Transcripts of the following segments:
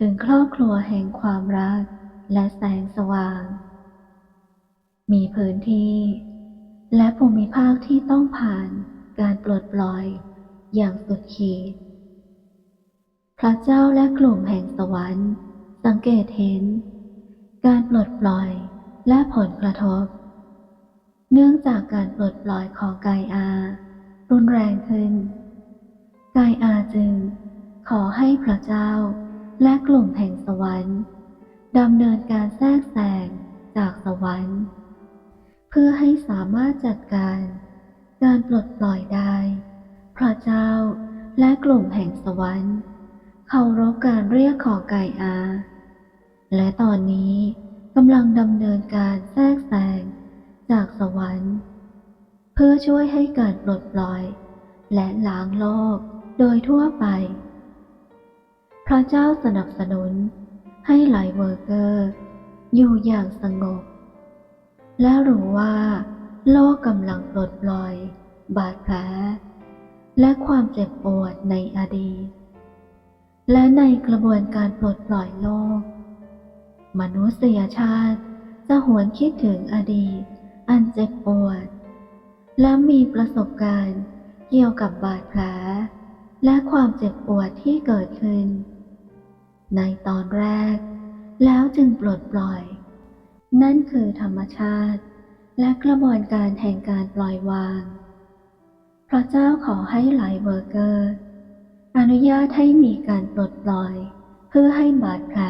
ถึงครอบครัวแห่งความรักและแสงสว่าง มีพื้นที่ และภูมิภาคที่ต้องผ่านการปลดปล่อยอย่างสุดขีด พระเจ้าและกลุ่มแห่งสวรรค์ สังเกตเห็น การปลดปล่อยและผลกระทบ เนื่องจากการปลดปล่อยของกายอา รุนแรงขึ้น กายอาจึงขอให้พระเจ้า และกลุ่มแห่งสวรรค์ดำเนินการแทรกแซงจากสวรรค์ เพื่อให้สามารถจัดการการปลดปล่อยได้ พระเจ้าและกลุ่มแห่งสวรรค์เคารพการเรียกของกายอา และตอนนี้กำลังดำเนินการแทรกแซงจากสวรรค์ เพื่อช่วยให้การปลดปล่อย และล้างโลกโดยทั่วไป พระเจ้าสนับสนุนให้หลายเวอร์เกอร์ อยู่อย่างสงบ และรู้ว่า โลกกำลังปลดปล่อย บาดแผลและความเจ็บปวดในอดีต และในกระบวนการปลดปล่อยโลก มนุษยชาติจะหวนคิดถึงอดีต อันเจ็บปวด และมีประสบการณ์เกี่ยวกับบาดแผลและความเจ็บปวดที่เกิดขึ้น ในตอนแรก แล้วจึงปลดปล่อย นั่นคือธรรมชาติ และกระบวนการแห่งการปล่อยวาง พระเจ้าขอให้หลายเวอร์เกอร์ อนุญาตให้มีการปลดปล่อย เพื่อให้บาดแผล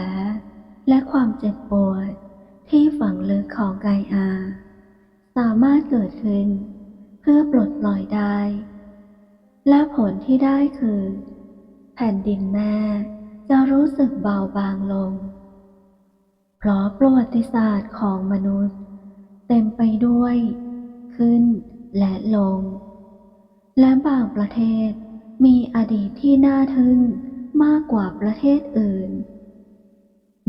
และความเจ็บปวด ที่ฝังลึกของกายอา สามารถเกิดขึ้น เพื่อปลดปล่อยได้ และผลที่ได้คือ แผ่นดินแม่ จะรู้สึกเบาบางลง เพราะประวัติศาสตร์ของมนุษย์ เต็มไปด้วย ขึ้นและลง และบางประเทศมีอดีตที่น่าทึ่งมากกว่าประเทศอื่น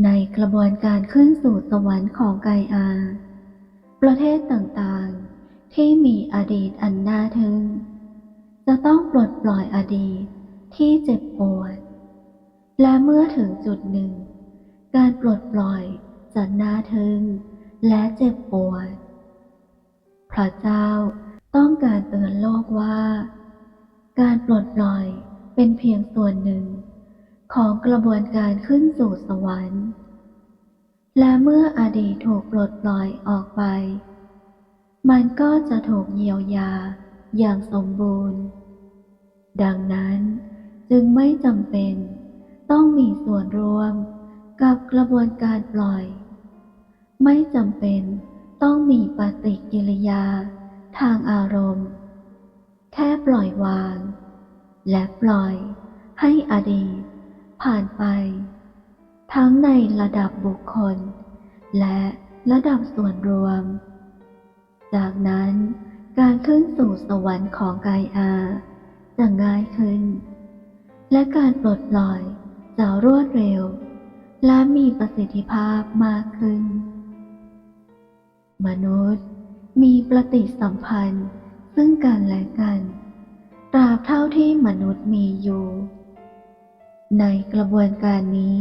ในกระบวนการขึ้นสู่สวรรค์ของกายอา ประเทศต่างๆ ที่มีอดีตอันน่าทึ่ง จะต้องปลดปล่อยอดีตที่เจ็บปวด และเมื่อถึงจุดหนึ่ง การปลดปล่อยจะน่าทึ่งและเจ็บปวดพระเจ้าต้องการเตือนโลกว่า การปลดปล่อยเป็นเพียงส่วนหนึ่ง ของกระบวนการขึ้นสู่สวรรค์ และเมื่ออดีตถูกปลดปล่อยออกไป มันก็จะถูกเยียวยาอย่างสมบูรณ์ ดังนั้นจึงไม่จำเป็น ต้องมีส่วนร่วมกับกระบวนการปล่อย ไม่จำเป็นต้องมีปฏิกิริยาทางอารมณ์ แค่ปล่อยวาง และปล่อยให้อดีตผ่านไป ทั้งในระดับบุคคล และระดับส่วนรวม จากนั้นการขึ้นสู่สวรรค์ของกายอาจะง่ายขึ้น และการปลดปล่อย จะรวดเร็ว และมีประสิทธิภาพมากขึ้น มนุษย์มีปฏิสัมพันธ์ซึ่งกันและกัน ตราบเท่าที่มนุษย์มีอยู่ ในกระบวนการนี้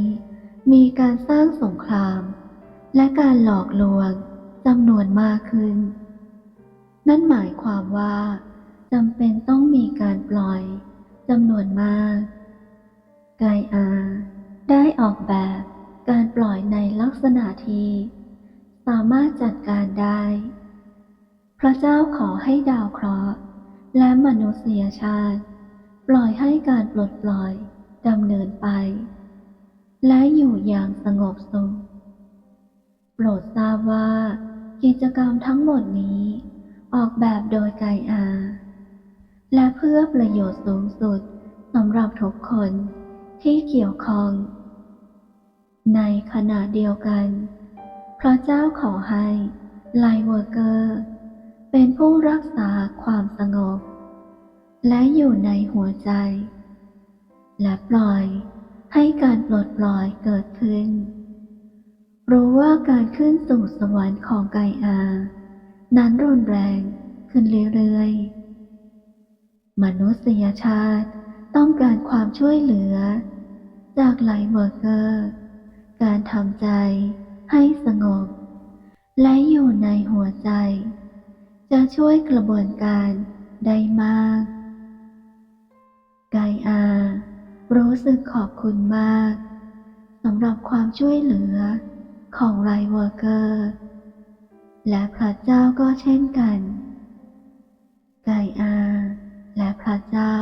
มีการสร้างสงคราม และการหลอกลวงจำนวนมากขึ้น นั่นหมายความว่าจำเป็นต้องมีการปล่อยจำนวนมาก กายอา ได้ออกแบบการปล่อยในลักษณะที่สามารถจัดการได้ พระเจ้าขอให้ดาวเคราะห์และมนุษยชาติ ปล่อยให้การปลดปล่อยดำเนินไป และอยู่อย่างสงบสุขโปรดทราบว่ากิจกรรมทั้งหมดนี้ ออกแบบโดยกายอา และเพื่อประโยชน์สูงสุดสำหรับทุกคน ที่เกี่ยวข้อง ในขณะเดียวกัน พระเจ้าขอให้ไลเวอร์เกอร์ เป็นผู้รักษาความสงบ และอยู่ในหัวใจ และปล่อยให้การปลดปล่อยเกิดขึ้น รู้ว่าการขึ้นสู่สวรรค์ของไกอา นั้นรุนแรงขึ้นเรื่อยๆ มนุษยชาติ ต้องการความช่วยเหลือ จากไลเวอร์เกอร์ การทำใจให้สงบ และอยู่ในหัวใจ จะช่วยกระบวนการได้มากไกอา รู้สึกขอบคุณมากสำหรับความช่วยเหลือของไรเวอร์เกอร์ และพระเจ้าก็เช่นกันไกอา และพระเจ้า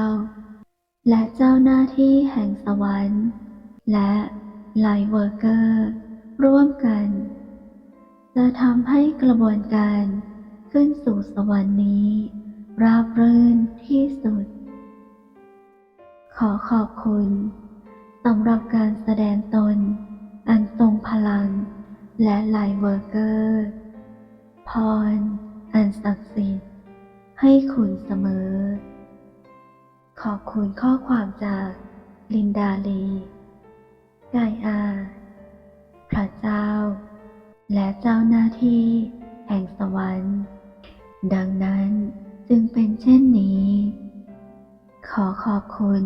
และเจ้าหน้าที่แห่งสวรรค์ และไลเวอร์เกอร์ร่วมกัน จะทำให้กระบวนการขึ้นสู่สวรรค์นี้ ราบรื่นที่สุด ขอขอบคุณสำหรับการแสดงตน อันทรงพลัง และไลเวอร์เกอร์ พร อันศักดิ์สิทธิ์ให้คุณเสมอ ขอบคุณข้อความจากลินดาลีไกอา พระเจ้า และเจ้าหน้าที่แห่งสวรรค์ ดังนั้นจึงเป็นเช่นนี้ ขอขอบคุณ